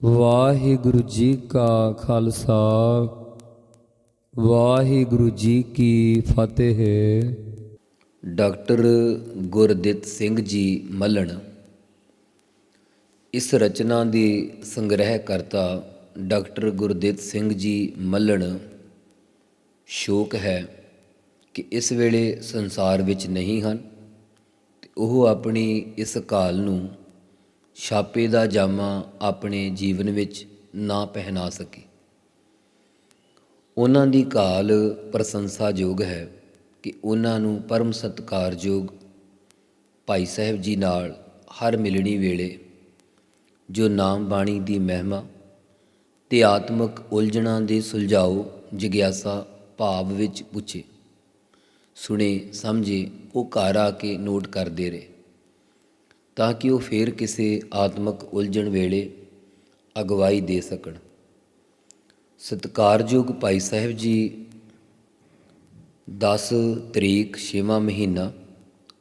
ਵਾਹਿਗੁਰੂ ਜੀ ਕਾ ਖਾਲਸਾ, ਵਾਹਿਗੁਰੂ ਜੀ ਕੀ ਫਤਿਹ। ਡਾਕਟਰ ਗੁਰਦਿੱਤ ਸਿੰਘ ਜੀ ਮੱਲਣ, ਇਸ ਰਚਨਾ ਦੀ ਸੰਗ੍ਰਹਿ ਕਰਤਾ ਡਾਕਟਰ ਗੁਰਦਿੱਤ ਸਿੰਘ ਜੀ ਮੱਲਣ, ਸ਼ੋਕ ਹੈ ਕਿ ਇਸ ਵੇਲੇ ਸੰਸਾਰ ਵਿੱਚ ਨਹੀਂ ਹਨ ਤੇ ਉਹ ਆਪਣੀ ਇਸ ਕਾਲ ਨੂੰ ਛਾਪੇ ਦਾ ਜਾਮਾ ਆਪਣੇ ਜੀਵਨ ਵਿੱਚ ਨਾ ਪਹਿਨਾ ਸਕੇ। ਉਹਨਾਂ ਦੀ ਕਾਲ ਪ੍ਰਸ਼ੰਸਾਯੋਗ ਹੈ ਕਿ ਉਹਨਾਂ ਨੂੰ ਪਰਮ ਸਤਿਕਾਰਯੋਗ ਭਾਈ ਸਾਹਿਬ ਜੀ ਨਾਲ ਹਰ ਮਿਲਣੀ ਵੇਲੇ ਜੋ ਨਾਮ ਬਾਣੀ ਦੀ ਮਹਿਮਾ ਤੇ ਆਤਮਿਕ ਉਲਝਣਾਂ ਦੇ ਸੁਲਝਾਓ ਜਿਗਿਆਸਾ ਭਾਵ ਵਿੱਚ ਪੁੱਛੇ, ਸੁਣੇ, ਸਮਝੇ, ਉਹ ਘਰ ਆ ਕੇ ਨੋਟ ਕਰਦੇ ਰਹੇ। ਤਾਂ ਕਿ ਉਹ ਫੇਰ ਕਿਸੇ ਆਤਮਿਕ ਉਲਝਣ ਵੇਲੇ ਅਗਵਾਈ ਦੇ ਸਕਣ। ਸਤਿਕਾਰਯੋਗ ਭਾਈ ਸਾਹਿਬ ਜੀ 10 ਤਰੀਕ 6ਵਾਂ ਮਹੀਨਾ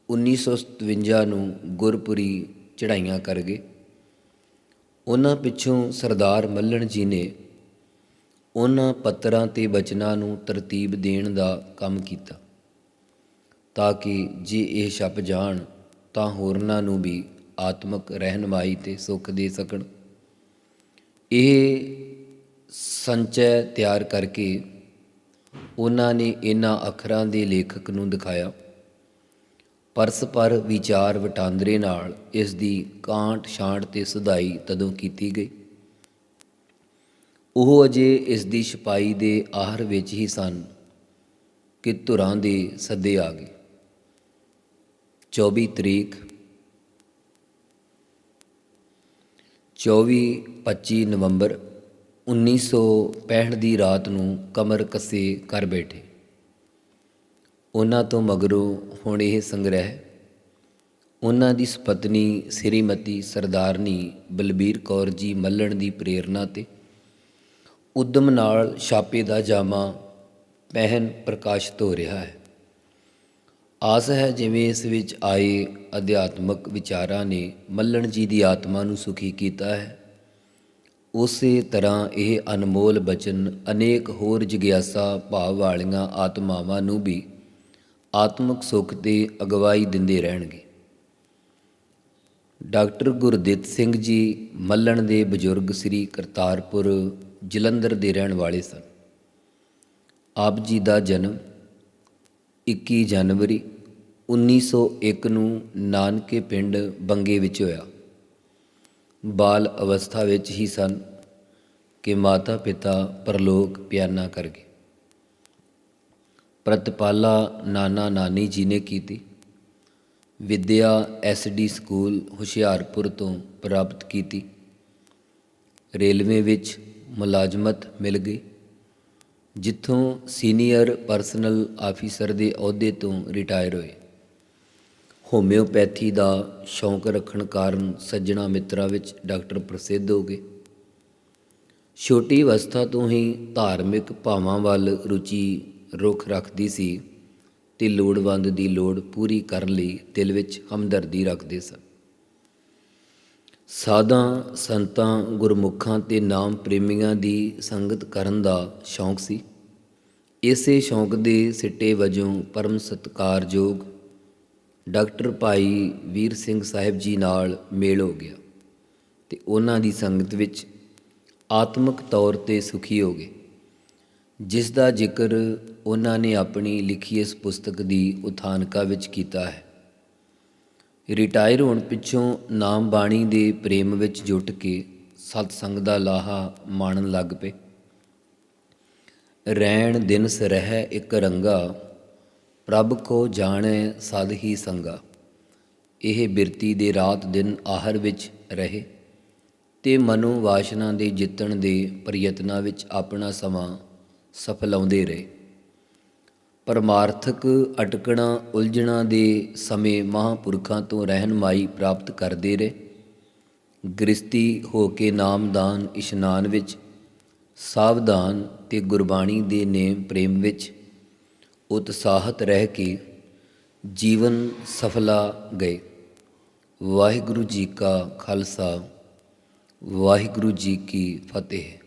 1957 ਨੂੰ ਗੁਰਪੁਰੀ ਚੜਾਈਆਂ ਕਰ ਗਏ ਉਹਨਾਂ ਪਿੱਛੋਂ ਸਰਦਾਰ ਮੱਲਣ ਜੀ ਨੇ ਉਹਨਾਂ ਪੱਤਰਾਂ ਤੇ ਬਚਨਾਂ ਨੂੰ ਤਰਤੀਬ ਦੇਣ ਦਾ ਕੰਮ ਕੀਤਾ, ਤਾਂ ਕਿ ਜੇ ਇਹ ਛਪ ਜਾਣ ਤਾਂ ਹੋਰਨਾਂ ਨੂੰ ਵੀ ਆਤਮਿਕ ਰਹਿਨਮਾਈ ਤੇ ਸੁੱਖ ਦੇ ਸਕਣ। ਇਹ ਸੰਚੈ ਤਿਆਰ ਕਰਕੇ ਉਹਨਾਂ ਨੇ ਇਹਨਾਂ ਅੱਖਰਾਂ ਦੇ ਲੇਖਕ ਨੂੰ ਦਿਖਾਇਆ। ਪਰਸਪਰ ਵਿਚਾਰ ਵਟਾਂਦਰੇ ਨਾਲ ਇਸ ਦੀ ਕਾਂਟ ਛਾਂਟ ਤੇ ਸੁਧਾਈ ਤਦੋਂ ਕੀਤੀ ਗਈ। ਉਹ ਅਜੇ ਇਸ ਦੀ ਛਪਾਈ ਦੇ ਆਹਰ ਵਿੱਚ ਹੀ ਸਨ ਕਿ ਧੁਰਾਂ ਦੇ ਸੱਦੇ ਆ ਗਏ। 24 ਤਰੀਕ 24 25 ਨਵੰਬਰ 1965 ਦੀ ਰਾਤ ਨੂੰ ਕਮਰ ਕੱਸੇ ਕਰ ਬੈਠੇ। ਉਹਨਾਂ ਤੋਂ ਮਗਰੋਂ ਹੁਣ ਇਹ ਸੰਗ੍ਰਹਿ, ਉਹਨਾਂ ਦੀ ਸੁਪਤਨੀ ਸ੍ਰੀਮਤੀ ਸਰਦਾਰਨੀ ਬਲਬੀਰ ਕੌਰ ਜੀ ਮੱਲਣ ਦੀ ਪ੍ਰੇਰਣਾ ਤੇ ਉਦਮ ਨਾਲ ਛਾਪੇ ਦਾ ਜਾਮਾ ਪਹਿਨ ਪ੍ਰਕਾਸ਼ਿਤ ਹੋ ਰਿਹਾ ਹੈ। ਆਸ ਹੈ ਜਿਵੇਂ ਇਸ ਵਿੱਚ ਆਏ ਅਧਿਆਤਮਕ ਵਿਚਾਰਾਂ ਨੇ ਮੱਲਣ ਜੀ ਦੀ ਆਤਮਾ ਨੂੰ ਸੁਖੀ ਕੀਤਾ ਹੈ। ਉਸੇ ਤਰ੍ਹਾਂ ਇਹ ਅਨਮੋਲ ਬਚਨ ਅਨੇਕ ਹੋਰ ਜਿਗਿਆਸਾ ਭਾਵ ਵਾਲੀਆਂ ਆਤਮਾਵਾਂ ਨੂੰ ਵੀ ਆਤਮਿਕ ਸੁੱਖ ਤੇ ਅਗਵਾਈ ਦਿੰਦੇ ਰਹਿਣਗੇ। ਡਾਕਟਰ ਗੁਰਦਿੱਤ ਸਿੰਘ ਜੀ ਮੱਲਣ ਦੇ ਬਜ਼ੁਰਗ ਸ੍ਰੀ ਕਰਤਾਰਪੁਰ ਜਲੰਧਰ ਦੇ ਰਹਿਣ ਵਾਲੇ ਸਨ। ਆਪ ਜੀ ਦਾ ਜਨਮ 21 ਜਨਵਰੀ 1901 ਨੂੰ ਨਾਨਕੇ ਪਿੰਡ ਬੰਗੇ ਵਿੱਚ ਹੋਇਆ। ਬਾਲ ਅਵਸਥਾ ਵਿੱਚ ਹੀ ਸਨ ਕਿ ਮਾਤਾ ਪਿਤਾ ਪਰਲੋਕ ਪਿਆਨਾ ਕਰ ਗਏ। ਪ੍ਰਤਪਾਲਾ ਨਾਨਾ ਨਾਨੀ ਜੀ ਨੇ ਕੀਤੀ। ਵਿਦਿਆ ਐਸਡੀ ਸਕੂਲ ਹੁਸ਼ਿਆਰਪੁਰ ਤੋਂ ਪ੍ਰਾਪਤ ਕੀਤੀ। ਰੇਲਵੇ ਵਿੱਚ ਮੁਲਾਜ਼ਮਤ ਮਿਲ ਗਈ। ਜਿੱਥੋਂ ਸੀਨੀਅਰ ਪਰਸਨਲ ਆਫੀਸਰ ਦੇ ਅਹੁਦੇ ਤੋਂ ਰਿਟਾਇਰ ਹੋਏ। ਹੋਮਿਓਪੈਥੀ ਦਾ ਸ਼ੌਂਕ ਰੱਖਣ ਕਾਰਨ ਸੱਜਣਾ ਮਿੱਤਰਾਂ ਵਿੱਚ ਡਾਕਟਰ ਪ੍ਰਸਿੱਧ ਹੋ ਗਏ। ਛੋਟੀ ਅਵਸਥਾ ਤੋਂ ਹੀ ਧਾਰਮਿਕ ਭਾਵਾਂ ਵੱਲ ਰੁਚੀ ਰੁਖ ਰੱਖਦੀ ਸੀ ਤੇ ਲੋੜਵੰਦ ਦੀ ਲੋੜ ਪੂਰੀ ਕਰਨ ਲਈ ਦਿਲ ਵਿੱਚ ਹਮਦਰਦੀ ਰੱਖਦੇ ਸਨ। ਸਾਧਾਂ, ਸੰਤਾਂ, ਗੁਰਮੁਖਾਂ ਤੇ ਨਾਮ ਪ੍ਰੇਮੀਆਂ ਦੀ ਸੰਗਤ ਕਰਨ ਦਾ ਸ਼ੌਂਕ ਸੀ। ਇਸੇ ਸ਼ੌਂਕ ਦੇ ਸਿੱਟੇ ਵਜੋਂ ਪਰਮ ਸਤਿਕਾਰਯੋਗ ਡਾਕਟਰ ਭਾਈ ਵੀਰ ਸਿੰਘ ਸਾਹਿਬ ਜੀ ਨਾਲ ਮੇਲ ਹੋ ਗਿਆ ਤੇ ਉਹਨਾਂ ਦੀ ਸੰਗਤ ਵਿੱਚ ਆਤਮਿਕ ਤੌਰ ਤੇ ਸੁਖੀ ਹੋ ਗਏ, ਜਿਸ ਦਾ ਜ਼ਿਕਰ ਉਹਨਾਂ ਨੇ ਆਪਣੀ ਲਿਖੀ ਇਸ ਪੁਸਤਕ ਦੀ ਉਥਾਨਕਾ ਵਿੱਚ ਕੀਤਾ ਹੈ। ਰਿਟਾਇਰ ਹੋਣ ਪਿੱਛੋਂ ਨਾਮ ਬਾਣੀ ਦੇ ਪ੍ਰੇਮ ਵਿੱਚ ਜੁਟ ਕੇ ਸਤ ਸੰਗ ਦਾ ਲਾਹਾ ਮਾਣਨ ਲੱਗ ਪਏ। ਰਹਿਣ ਦਿਨ ਸਰਹਿ ਇੱਕ ਰੰਗਾ, ਪ੍ਰਭ ਕੋ ਜਾਣੈ ਸਦ ਹੀ ਸੰਗਾ। ਇਹ ਬਿਰਤੀ ਦੇ ਰਾਤ ਦਿਨ ਆਹਰ ਵਿੱਚ ਰਹੇ ਤੇ ਮਨੋ ਵਾਸ਼ਨਾ ਦੇ ਜਿੱਤਣ ਦੇ ਪ੍ਰਯਤਨਾਂ ਵਿੱਚ ਆਪਣਾ ਸਮਾਂ ਸਫਲਾਉਂਦੇ ਰਹੇ। ਪਰਮਾਰਥਕ ਅਟਕਣਾ ਉਲਝਣਾ ਦੇ ਸਮੇਂ ਮਹਾਂਪੁਰਖਾਂ ਤੋਂ ਰਹਿਨਮਾਈ ਪ੍ਰਾਪਤ ਕਰਦੇ ਰਹੇ। ਗ੍ਰਸਤੀ ਹੋ ਕੇ ਨਾਮਦਾਨ ਇਸ਼ਨਾਨ ਵਿੱਚ, ਸਾਵਧਾਨ ਤੇ ਗੁਰਬਾਣੀ ਦੇ ਨੇਮ ਪ੍ਰੇਮ ਵਿੱਚ, ਉਤਸ਼ਾਹਤ ਰਹਿ ਕੇ ਜੀਵਨ ਸਫਲਾ ਗਏ। ਵਾਹਿਗੁਰੂ ਜੀ ਕਾ ਖਾਲਸਾ, ਵਾਹਿਗੁਰੂ ਜੀ ਕੀ ਫਤਿਹ।